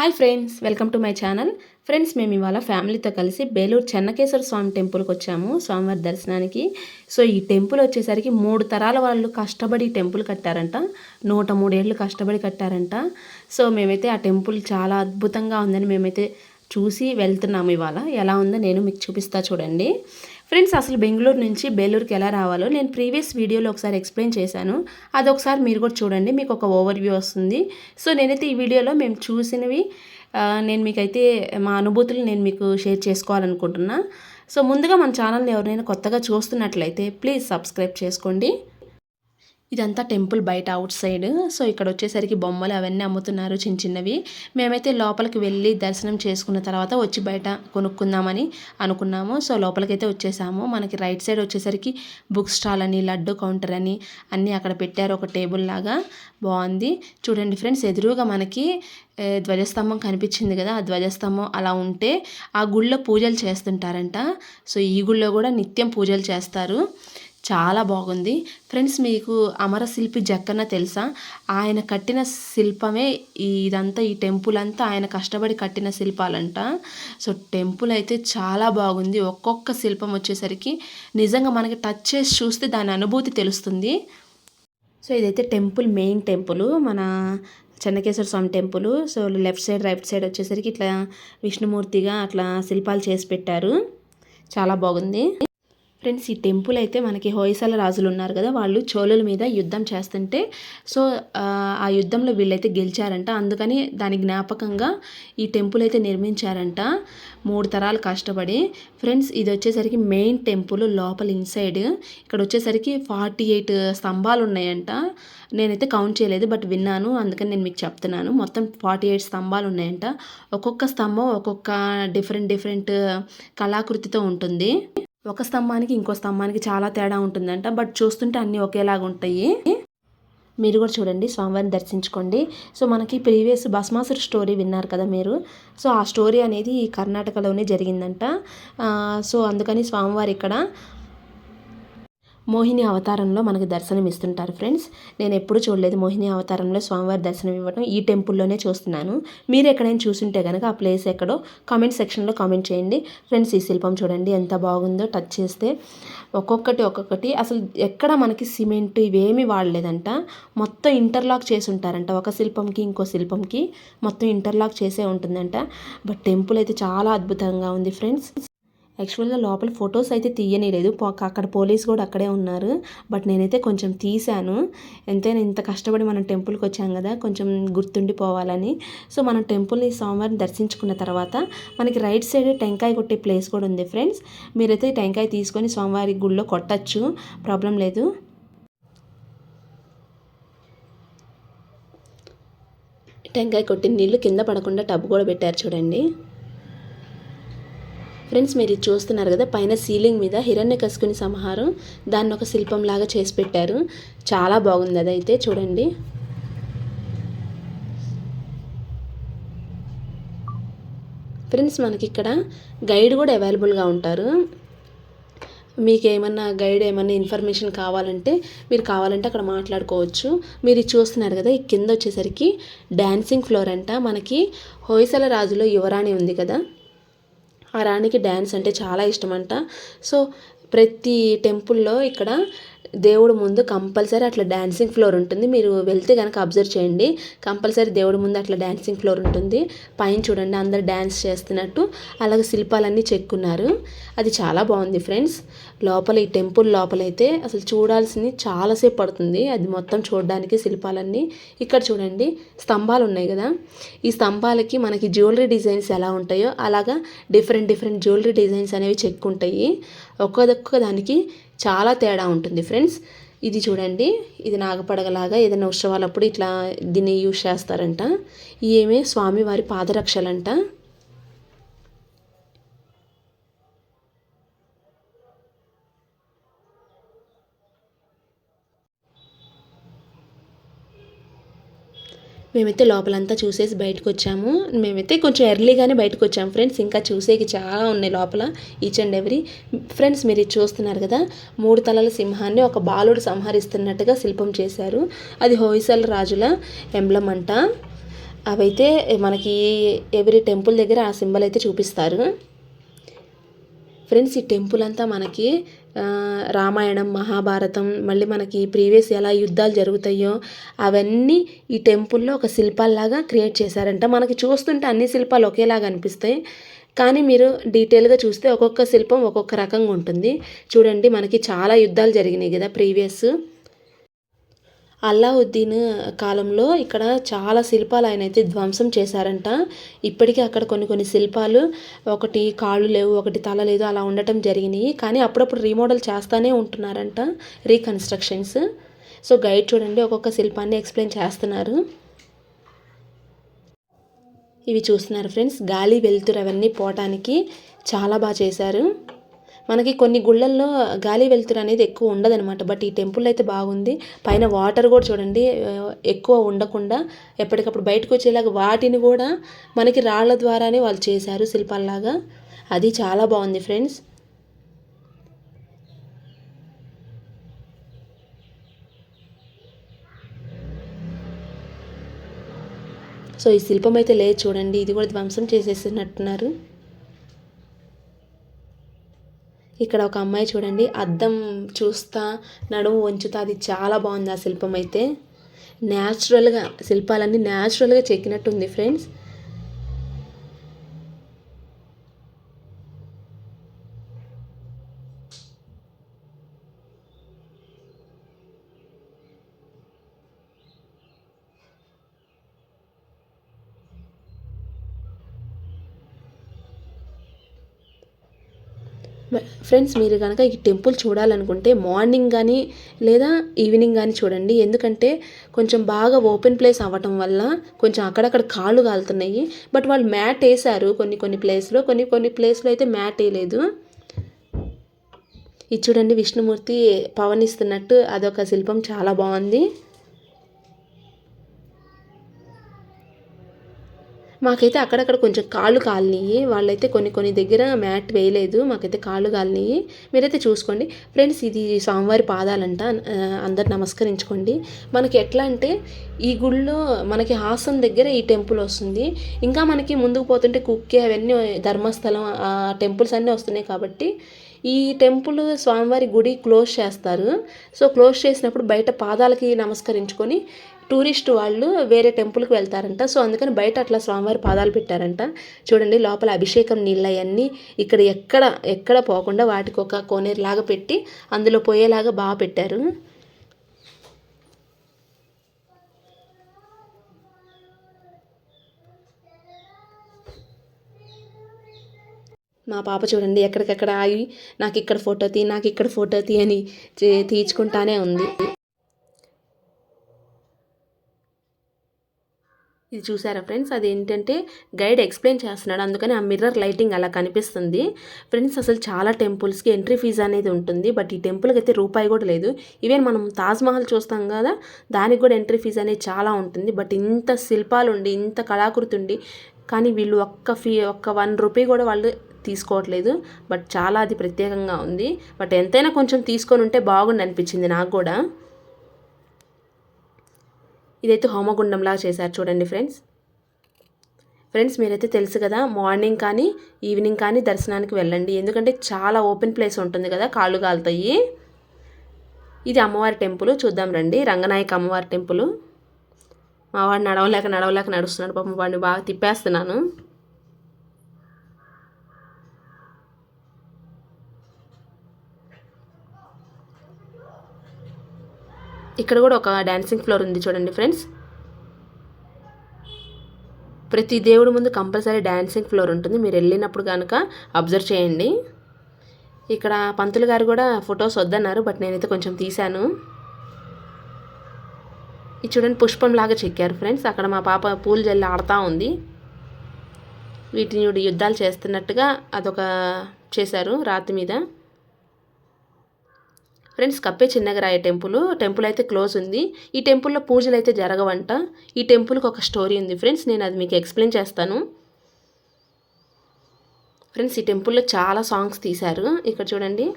Hi friends welcome to my channel. Friends మేము ఇవాళ ఫ్యామిలీతో కలిసి బేలూరు చెన్నకేశ్వర స్వామి టెంపుల్కి వచ్చాము స్వామివారి దర్శనానికి. సో ఈ టెంపుల్ వచ్చేసరికి మూడు తరాల వాళ్ళు కష్టపడి టెంపుల్ కట్టారంట. నూట మూడేళ్ళు కష్టపడి కట్టారంట. సో మేమైతే ఆ టెంపుల్ చాలా అద్భుతంగా ఉందని మేమైతే చూసి వెళ్తున్నాము ఇవాళ. ఎలా ఉందో నేను మీకు చూపిస్తా చూడండి. ఫ్రెండ్స్ అసలు బెంగళూరు నుంచి బేలూరుకి ఎలా రావాలో నేను ప్రీవియస్ వీడియోలో ఒకసారి ఎక్స్ప్లెయిన్ చేశాను. అది ఒకసారి మీరు కూడా చూడండి మీకు ఒక ఓవర్ వ్యూ వస్తుంది. సో నేనైతే ఈ వీడియోలో మేము చూసినవి నేను మీకైతే మా అనుభూతులు నేను మీకు షేర్ చేసుకోవాలనుకుంటున్నా. సో ముందుగా మన ఛానల్ని ఎవరైనా కొత్తగా చూస్తున్నట్లయితే ప్లీజ్ సబ్స్క్రైబ్ చేసుకోండి. ఇదంతా టెంపుల్ బయట అవుట్ సైడ్. సో ఇక్కడ వచ్చేసరికి బొమ్మలు అవన్నీ అమ్ముతున్నారు చిన్న చిన్నవి. మేమైతే లోపలికి వెళ్ళి దర్శనం చేసుకున్న తర్వాత వచ్చి బయట కొనుక్కుందామని అనుకున్నాము. సో లోపలికైతే వచ్చేసాము. మనకి రైట్ సైడ్ వచ్చేసరికి బుక్ స్టాల్ అని లడ్డు కౌంటర్ అని అన్నీ అక్కడ పెట్టారు. ఒక టేబుల్ లాగా బాగుంది. చూడండి ఫ్రెండ్స్ ఎదురుగా మనకి ధ్వజస్తంభం కనిపించింది కదా ఆ ధ్వజస్తంభం అలా ఉంటే ఆ గుళ్ళో పూజలు చేస్తుంటారంట. సో ఈ గుళ్ళో కూడా నిత్యం పూజలు చేస్తారు. చాలా బాగుంది. ఫ్రెండ్స్ మీకు అమరశిల్పి జక్కన్న తెలుసా? ఆయన కట్టిన శిల్పమే ఇదంతా ఈ టెంపుల్ అంతా ఆయన కష్టపడి కట్టిన శిల్పాలంట. సో టెంపుల్ అయితే చాలా బాగుంది. ఒక్కొక్క శిల్పం వచ్చేసరికి నిజంగా మనకి టచ్ చేసి చూస్తే దాని అనుభూతి తెలుస్తుంది. సో ఇదైతే టెంపుల్ మెయిన్ టెంపుల్. మన Chennakeshwara Swamy temple. So left side right side వచ్చేసరికి ఇట్లా విష్ణుమూర్తిగా అట్లా శిల్పాలు చేసి పెట్టారు. చాలా బాగుంది. ఫ్రెండ్స్ ఈ టెంపుల్ అయితే మనకి హోయసాల రాజులు ఉన్నారు కదా వాళ్ళు చోళుల మీద యుద్ధం చేస్తుంటే సో ఆ, ఆ యుద్ధంలో వీళ్ళైతే గెలిచారంట. అందుకని దాని జ్ఞాపకంగా ఈ టెంపుల్ అయితే నిర్మించారంట. మూడు తరాలు కష్టపడి. ఫ్రెండ్స్ ఇది వచ్చేసరికి మెయిన్ టెంపుల్ లోపల ఇన్సైడ్. ఇక్కడ వచ్చేసరికి ఫార్టీ ఎయిట్ స్తంభాలు ఉన్నాయంట. నేనైతే కౌంట్ చేయలేదు బట్ విన్నాను. అందుకని నేను మీకు చెప్తున్నాను. మొత్తం ఫార్టీ ఎయిట్ స్తంభాలు ఉన్నాయంట. ఒక్కొక్క స్తంభం ఒక్కొక్క డిఫరెంట్ డిఫరెంట్ కళాకృతితో ఉంటుంది. ఒక స్తంభానికి ఇంకో స్తంభానికి చాలా తేడా ఉంటుందంట బట్ చూస్తుంటే అన్నీ ఒకేలాగా ఉంటాయి. మీరు కూడా చూడండి స్వామివారిని దర్శించుకోండి. సో మనకి ప్రీవియస్ భస్మాసుర స్టోరీ విన్నారు కదా మీరు. సో ఆ స్టోరీ అనేది కర్ణాటకలోనే జరిగిందంట. సో అందుకని స్వామివారి ఇక్కడ మోహిని అవతారంలో మనకు దర్శనం ఇస్తుంటారు ఫ్రెండ్స్. నేను ఎప్పుడు చూడలేదు మోహిని అవతారంలో స్వామివారి దర్శనం ఇవ్వడం ఈ టెంపుల్లోనే చూస్తున్నాను. మీరు ఎక్కడైనా చూసుంటే కనుక ఆ ప్లేస్ ఎక్కడో కామెంట్ సెక్షన్లో కామెంట్ చేయండి. ఫ్రెండ్స్ ఈ శిల్పం చూడండి ఎంత బాగుందో టచ్ చేస్తే. ఒక్కొక్కటి ఒక్కొక్కటి. అసలు ఎక్కడ మనకి సిమెంట్ ఇవేమీ వాడలేదంట. మొత్తం ఇంటర్లాక్ చేసి ఉంటారంట. ఒక శిల్పంకి ఇంకో శిల్పంకి మొత్తం ఇంటర్లాక్ చేసే ఉంటుందంట. బట్ టెంపుల్ అయితే చాలా అద్భుతంగా ఉంది ఫ్రెండ్స్. యాక్చువల్గా లోపల ఫొటోస్ అయితే తీయనిలేదు. అక్కడ పోలీస్ కూడా అక్కడే ఉన్నారు. బట్ నేనైతే కొంచెం తీశాను. ఎంతైనా ఇంత కష్టపడి మనం టెంపుల్కి వచ్చాం కదా కొంచెం గుర్తుండిపోవాలని. సో మనం టెంపుల్ని సోమవారం దర్శించుకున్న తర్వాత మనకి రైట్ సైడ్ టెంకాయ కొట్టే ప్లేస్ కూడా ఉంది ఫ్రెండ్స్. మీరైతే టెంకాయ తీసుకొని సోమవారి గుళ్ళో కొట్టచ్చు. ప్రాబ్లం లేదు. టెంకాయ కొట్టిన నీళ్ళు కింద పడకుండా టబ్ కూడా పెట్టారు చూడండి. ఫ్రెండ్స్ మీరు ఇది చూస్తున్నారు కదా పైన సీలింగ్ మీద హిరణ్య కసుకుని సంహారం. దాన్ని ఒక శిల్పం లాగా చేసి పెట్టారు. చాలా బాగుంది అదైతే చూడండి. ఫ్రెండ్స్ మనకి ఇక్కడ గైడ్ కూడా అవైలబుల్గా ఉంటారు. మీకు ఏమన్నా గైడ్ ఏమన్నా ఇన్ఫర్మేషన్ కావాలంటే మీరు కావాలంటే అక్కడ మాట్లాడుకోవచ్చు. మీరు ఇది చూస్తున్నారు కదా ఈ కింద వచ్చేసరికి డ్యాన్సింగ్ ఫ్లోర్ అంట. మనకి హోయసల రాజులో యువరాణి ఉంది కదా. ఆ రాణికి డ్యాన్స్ అంటే చాలా ఇష్టం అంట సో ప్రతి టెంపుల్లో ఇక్కడ దేవుడు ముందు కంపల్సరీ అట్లా డ్యాన్సింగ్ ఫ్లోర్ ఉంటుంది. మీరు వెళ్తే కనుక అబ్జర్వ్ చేయండి. కంపల్సరీ దేవుడి ముందు అట్లా డ్యాన్సింగ్ ఫ్లోర్ ఉంటుంది. పైన చూడండి అందరు డ్యాన్స్ చేస్తున్నట్టు. అలాగే శిల్పాలన్నీ చెక్కున్నారు. అది చాలా బాగుంది ఫ్రెండ్స్ లోపల ఈ టెంపుల్ లోపలైతే అసలు చూడాల్సింది చాలాసేపు పడుతుంది. అది మొత్తం చూడడానికి శిల్పాలన్నీ. ఇక్కడ చూడండి స్తంభాలు ఉన్నాయి కదా. ఈ స్తంభాలకి మనకి జ్యువెలరీ డిజైన్స్ ఎలా ఉంటాయో అలాగా డిఫరెంట్ డిఫరెంట్ జ్యువెలరీ డిజైన్స్ అనేవి చెక్కుంటాయి. ఒక్కొక్క దానికి చాలా తేడా ఉంటుంది ఫ్రెండ్స్. ఇది చూడండి ఇది నాగపడగలాగా ఏదైనా ఉత్సవాలప్పుడు ఇట్లా దీన్ని యూజ్ చేస్తారంట. ఏమే స్వామివారి పాదరక్షలంట. మేమైతే లోపలంతా చూసేసి బయటకు వచ్చాము మేమైతే కొంచెం ఎర్లీగానే బయటకు వచ్చాము ఫ్రెండ్స్. ఇంకా చూసేకి చాలా ఉన్నాయి లోపల ఈచ్ అండ్ ఎవ్రీ ఫ్రెండ్స్ మీరు చూస్తున్నారు కదా మూడు తలల సింహాన్ని ఒక బాలుడు సంహరిస్తున్నట్టుగా శిల్పం చేశారు. అది హోయిసల్ రాజుల ఎంబ్లం అంట. అవైతే మనకి ఎవ్రీ టెంపుల్ దగ్గర ఆ సింబల్ అయితే చూపిస్తారు. ఫ్రెండ్స్ ఈ టెంపుల్ అంతా మనకి రామాయణం మహాభారతం మళ్ళీ మనకి ప్రీవియస్ ఎలా యుద్ధాలు జరుగుతాయో అవన్నీ ఈ టెంపుల్లో ఒక శిల్పాల్లాగా క్రియేట్ చేశారంట. మనకి చూస్తుంటే అన్ని శిల్పాలు ఒకేలాగా అనిపిస్తాయి. కానీ మీరు డీటెయిల్గా చూస్తే ఒక్కొక్క శిల్పం ఒక్కొక్క రకంగా ఉంటుంది. చూడండి మనకి చాలా యుద్ధాలు జరిగినాయి కదా ప్రీవియస్. అల్లావుద్దీన్ కాలంలో ఇక్కడ చాలా శిల్పాలు ఆయన అయితే ధ్వంసం చేశారంట. ఇప్పటికీ అక్కడ కొన్ని కొన్ని శిల్పాలు ఒకటి కాళ్ళు లేవు ఒకటి తల లేదు అలా ఉండటం జరిగినాయి. కానీ అప్పుడప్పుడు రీమోడల్ చేస్తూనే ఉంటున్నారంట రీకన్స్ట్రక్షన్స్. సో గైడ్ చూడండి ఒక్కొక్క శిల్పాన్ని ఎక్స్ప్లెయిన్ చేస్తున్నారు. ఇవి చూస్తున్నారు ఫ్రెండ్స్ గాలి వెలుతురు అవన్నీ పోవటానికి చాలా బాగా చేశారు. మనకి కొన్ని గుళ్ళల్లో గాలి వెలుతురు అనేది ఎక్కువ ఉండదనమాట బట్ ఈ టెంపుల్ అయితే బాగుంది. పైన వాటర్ కూడా చూడండి ఎక్కువ ఉండకుండా ఎప్పటికప్పుడు బయటకు వచ్చేలాగా వాటిని కూడా మనకి రాళ్ళ ద్వారానే వాళ్ళు చేశారు శిల్పాల్లాగా. అది చాలా బాగుంది ఫ్రెండ్స్. సో ఈ శిల్పం అయితే లేదు చూడండి ఇది కూడా ధ్వంసం చేసేసినట్టున్నారు. ఇక్కడ ఒక అమ్మాయి చూడండి అద్దం చూస్తా నడుము వంచుతా అది చాలా బాగుంది ఆ శిల్పం అయితే. న్యాచురల్గా శిల్పాలన్నీ న్యాచురల్గా చెక్కినట్టుంది ఫ్రెండ్స్ ఫ్రెండ్స్ మీరు కనుక ఈ టెంపుల్ చూడాలనుకుంటే మార్నింగ్ కానీ లేదా ఈవినింగ్ కానీ చూడండి. ఎందుకంటే కొంచెం బాగా ఓపెన్ ప్లేస్ అవ్వటం వల్ల కొంచెం అక్కడక్కడ కాళ్ళు కాలుతున్నాయి. బట్ వాళ్ళు మ్యాట్ వేశారు కొన్ని కొన్ని ప్లేస్లో. కొన్ని కొన్ని ప్లేస్లో అయితే మ్యాట్ వేయలేదు. ఇది చూడండి విష్ణుమూర్తి పవనిస్తున్నట్టు అదొక శిల్పం. చాలా బాగుంది. మాకైతే అక్కడక్కడ కొంచెం కాళ్ళు కాలినాయి. వాళ్ళైతే కొన్ని కొన్ని దగ్గర మ్యాట్ వేయలేదు. మాకైతే కాళ్ళు కాలినాయి. మీరైతే చూసుకోండి. ఫ్రెండ్స్ ఇది స్వామివారి పాదాలంట. అందరు నమస్కరించుకోండి. మనకి ఎట్లా అంటే ఈ గుళ్ళో మనకి హాసం దగ్గర ఈ టెంపుల్ వస్తుంది. ఇంకా మనకి ముందుకు పోతుంటే కుక్కే అవన్నీ ధర్మస్థలం ఆ టెంపుల్స్ అన్నీ వస్తున్నాయి కాబట్టి ఈ టెంపుల్ స్వామివారి గుడి క్లోజ్ చేస్తారు. సో క్లోజ్ చేసినప్పుడు బయట పాదాలకి నమస్కరించుకొని టూరిస్ట్ వాళ్ళు వేరే టెంపుల్కి వెళ్తారంట. సో అందుకని బయట అట్లా స్వామివారి పాదాలు పెట్టారంట. చూడండి లోపల అభిషేకం నీళ్ళు అవన్నీ ఇక్కడ ఎక్కడ ఎక్కడ పోకుండా వాటికి ఒక కోనేరులాగా పెట్టి అందులో పోయేలాగా బాగా పెట్టారు. మా పాప చూడండి ఎక్కడికెక్కడ ఆగి నాకు ఇక్కడ ఫోటో తీ నాకు ఇక్కడ ఫోటో తీ అని తీయించుకుంటానే ఉంది. ఇది చూసారా ఫ్రెండ్స్? అది ఏంటంటే గైడ్ ఎక్స్ప్లెయిన్ చేస్తున్నాడు. అందుకని ఆ మిర్రర్ లైటింగ్ అలా కనిపిస్తుంది. ఫ్రెండ్స్ అసలు చాలా టెంపుల్స్కి ఎంట్రీ ఫీజు అనేది ఉంటుంది. బట్ ఈ టెంపుల్కి అయితే రూపాయి కూడా లేదు. ఈవెన్ మనం తాజ్మహల్ చూస్తాం కదా దానికి కూడా ఎంట్రీ ఫీజు అనేది చాలా ఉంటుంది. బట్ ఇంత శిల్పాలు ఉండి ఇంత కళాకృతి ఉండి కానీ వీళ్ళు ఒక్క ఫీ ఒక్క వన్ రూపీ కూడా వాళ్ళు తీసుకోవట్లేదు. బట్ చాలా అది ప్రత్యేకంగా ఉంది. బట్ ఎంతైనా కొంచెం తీసుకొని ఉంటే బాగుండి అనిపించింది నాకు కూడా. ఇదైతే హోమగుండంలా చేశారు చూడండి ఫ్రెండ్స్. ఫ్రెండ్స్ మీరైతే తెలుసు కదా మార్నింగ్ కానీ ఈవినింగ్ కానీ దర్శనానికి వెళ్ళండి. ఎందుకంటే చాలా ఓపెన్ ప్లేస్ ఉంటుంది కదా కాళ్ళు కాలుతాయి. ఇది అమ్మవారి టెంపుల్ చూద్దాం రండి. రంగనాయక అమ్మవారి టెంపుల్. మా వాడు నడవలేక నడవలేక నడుస్తున్నాడు పాపం వాడిని బాగా తిప్పేస్తున్నాను. ఇక్కడ కూడా ఒక డ్యాన్సింగ్ ఫ్లోర్ ఉంది చూడండి ఫ్రెండ్స్ ప్రతి దేవుడి ముందు కంపల్సరీ డ్యాన్సింగ్ ఫ్లోర్ ఉంటుంది. మీరు వెళ్ళినప్పుడు కనుక అబ్జర్వ్ చేయండి. ఇక్కడ పంతులు గారు కూడా ఫొటోస్ వద్దన్నారు బట్ నేనైతే కొంచెం తీశాను. ఇది చూడండి పుష్పంలాగా చెక్కారు ఫ్రెండ్స్ అక్కడ మా పాప పూలు జల్లి ఆడుతూ ఉంది. వీటిని యుద్ధాలు చేస్తున్నట్టుగా అదొక చేశారు రాతి మీద. Friends Kappe Chinnagaraya temple. Temple అయితే క్లోజ్ ఉంది. ఈ టెంపుల్లో పూజలు అయితే జరగవంట. ఈ టెంపుల్కి ఒక స్టోరీ ఉంది ఫ్రెండ్స్ నేను అది మీకు ఎక్స్ప్లెయిన్ చేస్తాను. ఫ్రెండ్స్ ఈ టెంపుల్లో చాలా సాంగ్స్ తీశారు. ఇక్కడ చూడండి.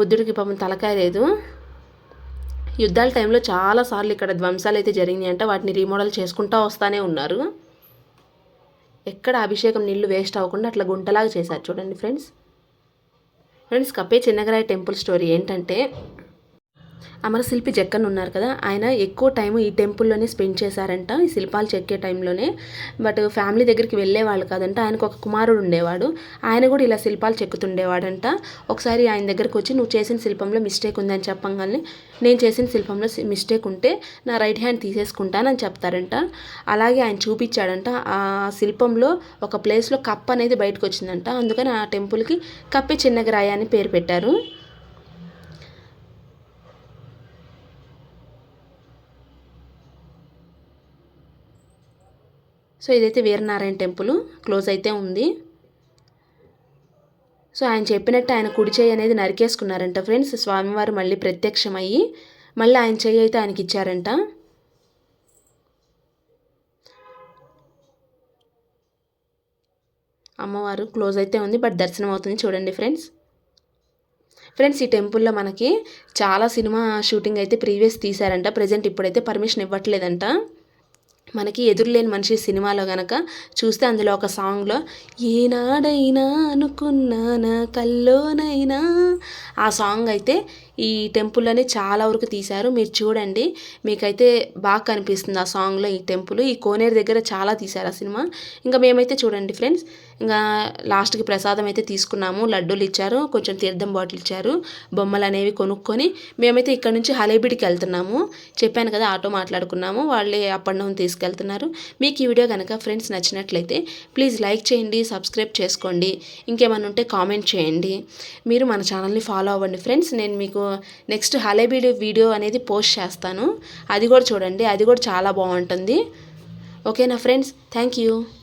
బుద్ధుడికి పాపం తలకాయ లేదు. యుద్ధాల టైంలో చాలాసార్లు ఇక్కడ ధ్వంసాలు అయితే జరిగినాయి వాటిని రీమోడల్ చేసుకుంటూ వస్తూనే ఉన్నారు. ఎక్కడ అభిషేకం నీళ్ళు వేస్ట్ అవ్వకుండా అట్లా గుంటలాగా చేశారు. చూడండి ఫ్రెండ్స్. ఫ్రెండ్స్ కప్పే చిన్నగరాయ టెంపుల్ స్టోరీ ఏంటంటే అమరశిల్పి జక్కన్ ఉన్నారు కదా ఆయన ఎక్కువ టైం ఈ టెంపుల్లోనే స్పెండ్ చేశారంట ఈ శిల్పాలు చెక్కే టైంలోనే బట్ ఫ్యామిలీ దగ్గరికి వెళ్ళేవాళ్ళు కాదంట ఆయనకు ఒక కుమారుడు ఉండేవాడు. ఆయన కూడా ఇలా శిల్పాలు చెక్కుతుండేవాడంట. ఒకసారి ఆయన దగ్గరకు వచ్చి నువ్వు చేసిన శిల్పంలో మిస్టేక్ ఉందని చెప్పంగానే నేను చేసిన శిల్పంలో మిస్టేక్ ఉంటే నా రైట్ హ్యాండ్ తీసేసుకుంటానని చెప్తారంట. అలాగే ఆయన చూపించాడంట ఆ శిల్పంలో ఒక ప్లేస్లో కప్ అనేది బయటకు వచ్చిందంట. అందుకని ఆ టెంపుల్కి కప్పే చిన్నగరాయ అని పేరు పెట్టారు. సో ఇదైతే వీరనారాయణ టెంపుల్. క్లోజ్ అయితే ఉంది. సో ఆయన చెప్పినట్టు ఆయన కుడి చేయి అనేది నరికేసుకున్నారంట ఫ్రెండ్స్. స్వామివారు మళ్ళీ ప్రత్యక్షమయ్యి మళ్ళీ ఆయన చెయ్యి అయితే ఆయనకి ఇచ్చారంట. అమ్మవారు క్లోజ్ అయితే ఉంది బట్ దర్శనం అవుతుంది చూడండి ఫ్రెండ్స్. ఫ్రెండ్స్ ఈ టెంపుల్లో మనకి చాలా సినిమా షూటింగ్ అయితే ప్రీవియస్ తీశారంట. ప్రజెంట్ ఇప్పుడైతే పర్మిషన్ ఇవ్వట్లేదంట. మనకి ఎదురులేని మనిషి సినిమాలో గనక చూస్తే అందులో ఒక సాంగ్లో ఏనాడైనా అనుకున్నానా కల్లోనైనా ఆ సాంగ్ అయితే ఈ టెంపుల్లోనే చాలా వరకు తీశారు. మీరు చూడండి మీకైతే బాగా కనిపిస్తుంది ఆ సాంగ్లో ఈ టెంపుల్. ఈ కోనేరు దగ్గర చాలా తీశారు ఆ సినిమా. ఇంకా మేమైతే చూడండి ఫ్రెండ్స్ ఇంకా లాస్ట్కి ప్రసాదం అయితే తీసుకున్నాము. లడ్డూలు ఇచ్చారు. కొంచెం తీర్థం బాటిల్ ఇచ్చారు. బొమ్మలు అనేవి కొనుక్కొని మేమైతే ఇక్కడ నుంచి హలేబిడికి వెళ్తున్నాము. చెప్పాను కదా ఆటో మాట్లాడుకున్నాము. వాళ్ళే అప్ అండ్ డౌన్ తీసుకెళ్తున్నారు. మీకు ఈ వీడియో కనుక ఫ్రెండ్స్ నచ్చినట్లయితే ప్లీజ్ లైక్ చేయండి సబ్స్క్రైబ్ చేసుకోండి. ఇంకేమైనా ఉంటే కామెంట్ చేయండి. మీరు మన ఛానల్ని ఫాలో అవ్వండి ఫ్రెండ్స్. నేను మీకు నెక్స్ట్ హలేబీడి వీడియో అనేది పోస్ట్ చేస్తాను. అది కూడా చూడండి. అది కూడా చాలా బాగుంటుంది. ఓకేనా ఫ్రెండ్స్? Thank you.